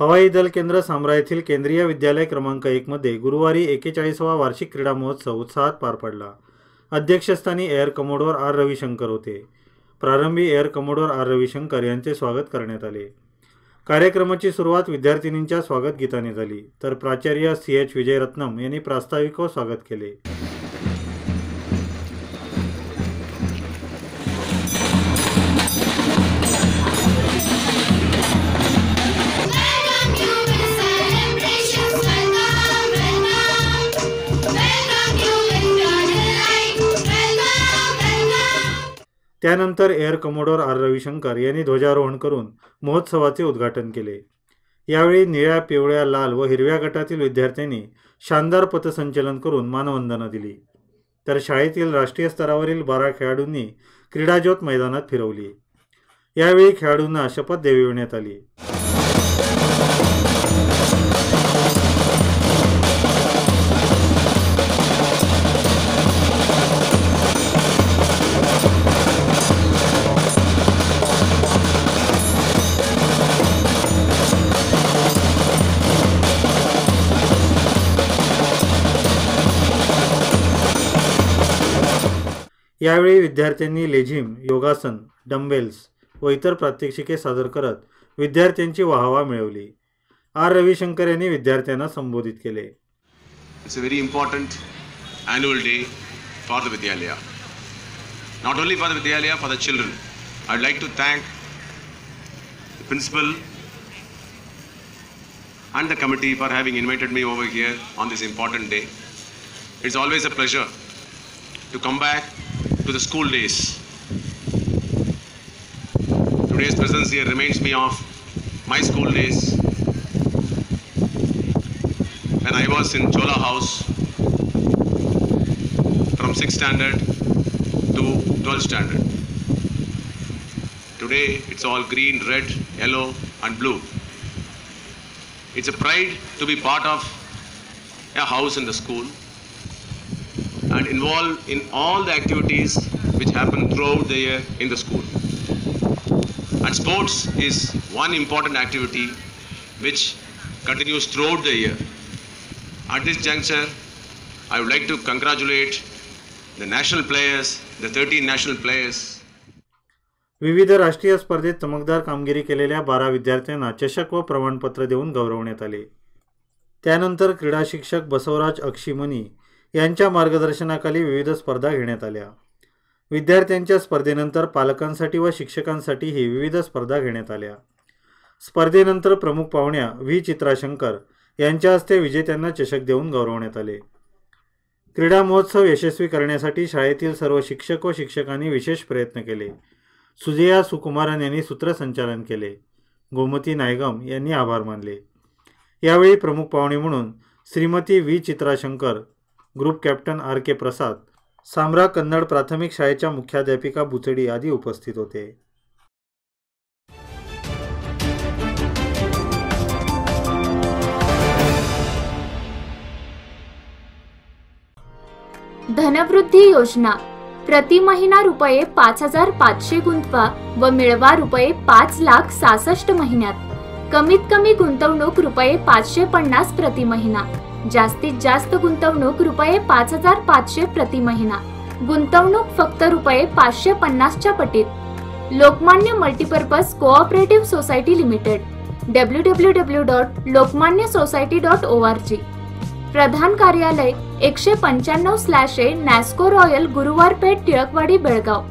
हवाई दल केंद्र सामरा येथील केंद्रीय विद्यालय क्रमांक एकमध्ये गुरुवारी एकेचाळीसावा वार्षिक क्रीडा महोत्सव उत्साहात पार पडला. अध्यक्षस्थानी एअर कमोडोर आर रविशंकर होते. प्रारंभी एअर कमोडोर आर रविशंकर यांचे स्वागत करण्यात आले. कार्यक्रमाची सुरुवात विद्यार्थिनींच्या स्वागत गीताने झाली. तर प्राचार्य सी एच विजयरत्नम यांनी प्रास्ताविक व स्वागत केले. त्यानंतर एअर कमोडोर आर रविशंकर यांनी ध्वजारोहण करून महोत्सवाचे उद्घाटन केले. यावेळी निळ्या पिवळ्या लाल व हिरव्या गटातील विद्यार्थ्यांनी शानदार पथसंचलन करून मानवंदना दिली. तर शाळेतील राष्ट्रीय स्तरावरील बारा खेळाडूंनी क्रीडाज्योत मैदानात फिरवली. यावेळी खेळाडूंना शपथ देविण्यात आली. यावेळी विद्यार्थ्यांनी लेझिम योगासन डंबेल्स व इतर प्रात्यक्षिके सादर करत विद्यार्थ्यांची वाहवा मिळवली. आर. रविशंकर यांनी विद्यार्थ्यांना संबोधित केले. It's a very important annual day for the विद्यालय नॉट ओनली फॉर द विद्यालय for the children I like to thank principal and the committee for having invited me over here on this important day it's always a pleasure to come back to the school days. Today's presence here reminds me of my school days when I was in Chola House from 6th standard to 12th standard. Today it's all green, red, yellow, and blue. It's a pride to be part of a house in the school involved in all the activities which happen throughout the year in the school. And sports is one important activity which continues throughout the year. At this juncture, I would like to congratulate the national players, the 13 national players. विविध राष्ट्रीय स्पर्धेत चमकदार कामगिरी केलेल्या बारा विद्यार्थ्यांना चषक व प्रमाणपत्र देऊन गौरवण्यात आले त्यानंतर क्रीडा शिक्षक बसवराज अक्षिमनी यांच्या मार्गदर्शनाखाली विविध स्पर्धा घेण्यात आल्या. विद्यार्थ्यांच्या स्पर्धेनंतर पालकांसाठी व शिक्षकांसाठीही विविध स्पर्धा घेण्यात आल्या. स्पर्धेनंतर प्रमुख पाहुण्या व्ही. चित्राशंकर यांच्या हस्ते विजेत्यांना चषक देऊन गौरवण्यात आले. क्रीडा महोत्सव यशस्वी करण्यासाठी शाळेतील सर्व शिक्षक व शिक्षकांनी विशेष प्रयत्न केले. सुजया सुकुमारन यांनी सूत्रसंचालन केले. गोमती नायगम यांनी आभार मानले. यावेळी प्रमुख पाहुणे म्हणून Shrimati V. Chitrashankar group captain R K Prasad Samara Kannada प्राथमिक शाळेच्या मुख्याध्यापिका बुचडी आदी उपस्थित होते. धनवृद्धी योजना. प्रति महिना रुपये पाच हजार पाचशे गुंतवा व मिळवा रुपये पाच लाख सासष्ट महिन्यात. कमीत कमी गुंतवणूक रुपये पाचशे पन्नास प्रति महिना. जास्तीत जास्त गुंतवणूक रुपये पाच हजार पाचशे प्रति महिना. गुंतवणूक फक्त रुपये पाचशे पन्नासच्या पटीत. Lokmanya multipurpose cooperative society limited. W W W dot Lokmanya society dot O R G. प्रधान कार्यालय एकशे पंच्याण्णव slash A Nasco Royal Guruwar Peth Tilakwadi Belgaum.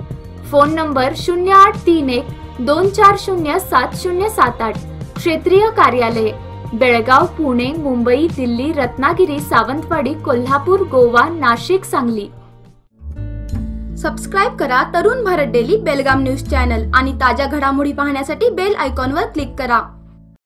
Phone number शून्य आठ तीन एक दोन चार शून्य सात शून्य सात आठ. क्षेत्रीय कार्यालय बेळगाव पुणे मुंबई दिल्ली रत्नागिरी सावंतवाडी कोल्हापूर गोवा नाशिक सांगली. सबस्क्राईब करा Tarun Bharat daily Belgaum news channel आणि ताज्या घडामोडी पाहण्यासाठी बेल आयकॉनवर क्लिक करा.